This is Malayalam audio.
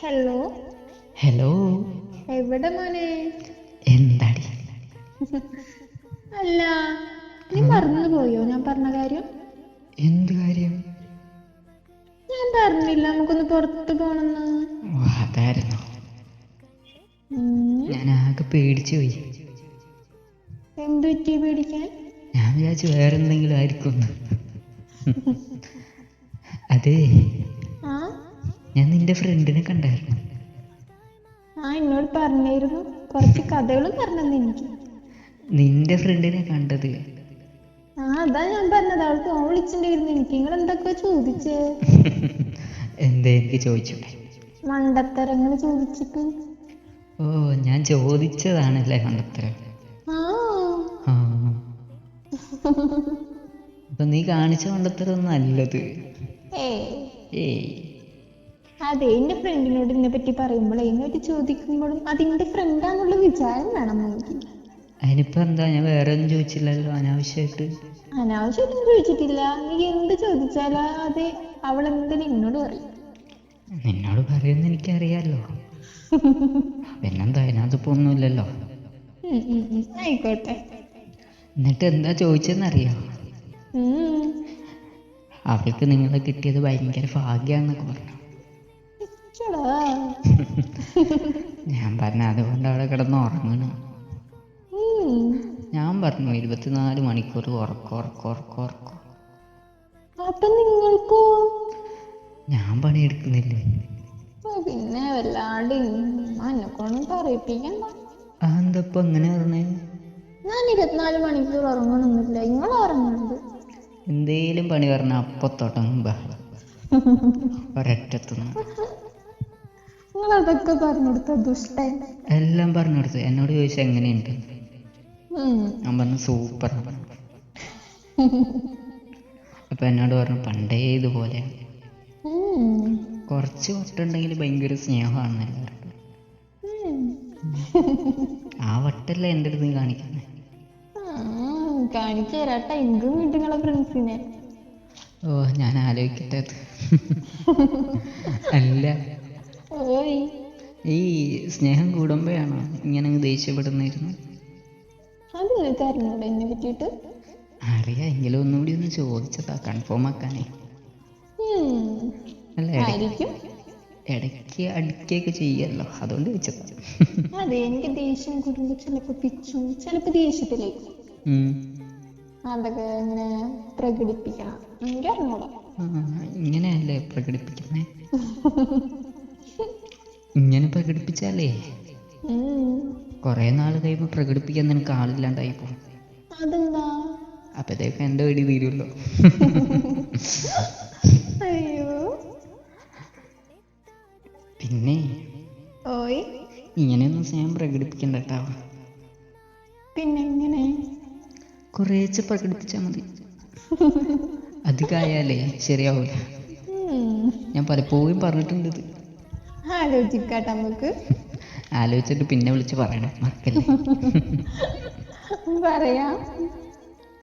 ഹലോ. ഹലോ. എവിടെ മോനെ? എന്താടി? അല്ല നീ മറന്നു പോയോ? ഞാൻ പറഞ്ഞ കാര്യം? എന്ത് കാര്യം? ഞാൻ പറഞ്ഞില്ല നമുക്കൊന്ന് പുറത്തു പോണെന്ന്. അതായിരുന്നു. ഞാൻ ആകെ പേടിച്ചു പോയി. എന്ത് പറ്റി പേടിക്കാൻ? ഞാൻ വിചാരിച്ചു വേറെ എന്തെങ്കിലും ആയിരിക്കും അതെ. ആ? ഞാൻ നിന്റെ ഫ്രണ്ടിനെ കണ്ടായിരുന്നു. ആ എന്നോട് പറഞ്ഞിരുന്നു. കുറച്ച് കഥകളും പറഞ്ഞു എനിക്ക്. നിന്റെ ഫ്രണ്ടിനെ കണ്ടത്. ആ അതാ ഞാൻ പറഞ്ഞത്. അവൾ ഫോൺ വിളിച്ചിട്ടുണ്ടായിരുന്നു. എനിക്ക് നിങ്ങൾ എന്തൊക്കെ ചോദിച്ചേ? എന്താ എനിക്ക് ചോദിച്ചു മണ്ടത്തരങ്ങൾ ചോദിച്ചിട്ട്. ഓ ഞാൻ ചോദിച്ചതാണല്ലേ മണ്ടത്തരം? അപ്പൊ നീ കാണിച്ച മണ്ടത്തരം നല്ലത് ഏയ്. അതെ എന്റെ ഫ്രണ്ടിനോട് ഇതിനെ പറ്റി പറയുമ്പോഴേ എന്നോട് ചോദിക്കുമ്പോഴും അതിന്റെ ഫ്രണ്ടാന്നുള്ള വിചാരം വേണം എനിക്ക് അതിനിപ്പോ എന്താ ഞാൻ വേറെ ഒന്നും ചോദിച്ചില്ലല്ലോ അനാവശ്യമായിട്ട് അനാവശ്യമൊന്നും ചോദിച്ചിട്ടില്ല. നീ എന്ത് ചോദിച്ചാലാ അത് അവൾ എന്ത് എന്നോട് പറയും. നിന്നോട് പറയുന്ന എനിക്കറിയാലോ. പിന്നെന്താ അതിനകത്തിപ്പോ ഒന്നുമില്ലല്ലോ. ഉം, ഉം, ഉം. ആയിക്കോട്ടെ. എന്നിട്ട് എന്താ ചോദിച്ചെന്നറിയോ ഉം. അവൾക്ക് നിങ്ങളെ കിട്ടിയത് ഭയങ്കര ഭാഗ്യാന്നൊക്കെ പറഞ്ഞു. ഞാൻ പറഞ്ഞ അതുകൊണ്ട് അവിടെ കിടന്ന് ഉറങ്ങണം. ഞാൻ പറഞ്ഞു ഇരുപത്തിനാല് മണിക്കൂർ ഉറക്കം ഉറക്കം ഉറക്കം ഉറക്കം. അപ്പൊ നിങ്ങൾക്കോ? ഞാൻ പണിയെടുക്കുന്നില്ലേ? പിന്നെ വല്ലാണ്ട് എന്നെക്കൊണ്ടും പറയിപ്പിക്കണ്ട. അതെന്താ ഇപ്പൊ അങ്ങനെ പറഞ്ഞേ? ഞാൻ ഇരുപത്തിനാല് മണിക്കൂർ ഉറങ്ങണമെന്നില്ല നിങ്ങൾ ഉറങ്ങുന്നത് എന്തേലും പണി പറഞ്ഞ അപ്പത്തോട്ടം ബഹളം ഒരൊറ്റത്തുനിന്ന് നിങ്ങൾ അതൊക്കെ പറഞ്ഞു കൊടുത്ത ദുഷ്ടൻ? എല്ലാം പറഞ്ഞു കൊടുത്തു എന്നോട് ചോദിച്ചാൽ എങ്ങനെയുണ്ട്. ഞാൻ പറഞ്ഞു സൂപ്പർ അപ്പൊ എന്നോട് പറഞ്ഞു പണ്ടേ ഇതുപോലെ. കുറച്ച് വട്ടുണ്ടെങ്കിൽ ഭയങ്കര സ്നേഹമാണ് ആ വട്ടല്ല എന്റെ അടുത്ത് നീ കാണിക്കുന്നത് ഉം. കാണിച്ചു തരാട്ടെ. എനിക്കും കിട്ടും ഫ്രണ്ട്സിനെ. ഓ ഞാൻ ആലോചിക്കട്ടെ അല്ല ഓയ് ഈ സ്നേഹം കൂടുമ്പോഴാണോ ഇങ്ങനെ ദേഷ്യപ്പെടുന്നിരുന്നു അത് നിങ്ങൾക്ക് അറിഞ്ഞൂടെ എന്നെ പറ്റിയിട്ട്. അറിയാം എങ്കിലും ഒന്നുകൂടി ഒന്ന് ചോദിച്ചതാ കൺഫേം ആക്കാനേ. അല്ല ഇടയ്ക്ക് ആയിരിക്കും. ഇടയ്ക്ക് അടിക്കുകയൊക്കെ ചെയ്യല്ലോ അതുകൊണ്ട് അതെ എനിക്ക് ദേഷ്യം കൂടുമ്പോ ചിലപ്പോ പിച്ചും ചിലപ്പോ ദേഷ്യത്തിലേക്ക്. ഉം. അതൊക്കെ ഇങ്ങനെ പ്രകടിപ്പിക്കണം. എനിക്ക് അറിഞ്ഞൂടാ ആ, ഇങ്ങനെയല്ലേ പ്രകടിപ്പിക്കുന്നേ? പ്രകടിപ്പിച്ചാലേ കൊറേ നാൾ കഴിയുമ്പോൾ പ്രകടിപ്പിക്കാൻ നിനക്ക് ആളില്ലാണ്ടായി പോകും അതെന്താ അപ്പോഴത്തേക്ക് എന്റെ വെടി തീരുമല്ലോ അയ്യോ. പിന്നെ? ഓയ്. ഇങ്ങനെയൊന്നും സ്നേഹം പ്രകടിപ്പിക്കണ്ട പിന്നെ ഇങ്ങനെ കുറേച്ച് പ്രകടിപ്പിച്ചാൽ മതി. അധികമായാലേ ശരിയാവൂല. ഞാൻ പലപ്പോഴും പറഞ്ഞിട്ടുണ്ട് ഇത്. ആലോചിക്കാട്ടെ നമുക്ക്. ആലോചിച്ചിട്ട് പിന്നെ വിളിച്ച് പറയണം മറക്കല്ലേ? പറയാം.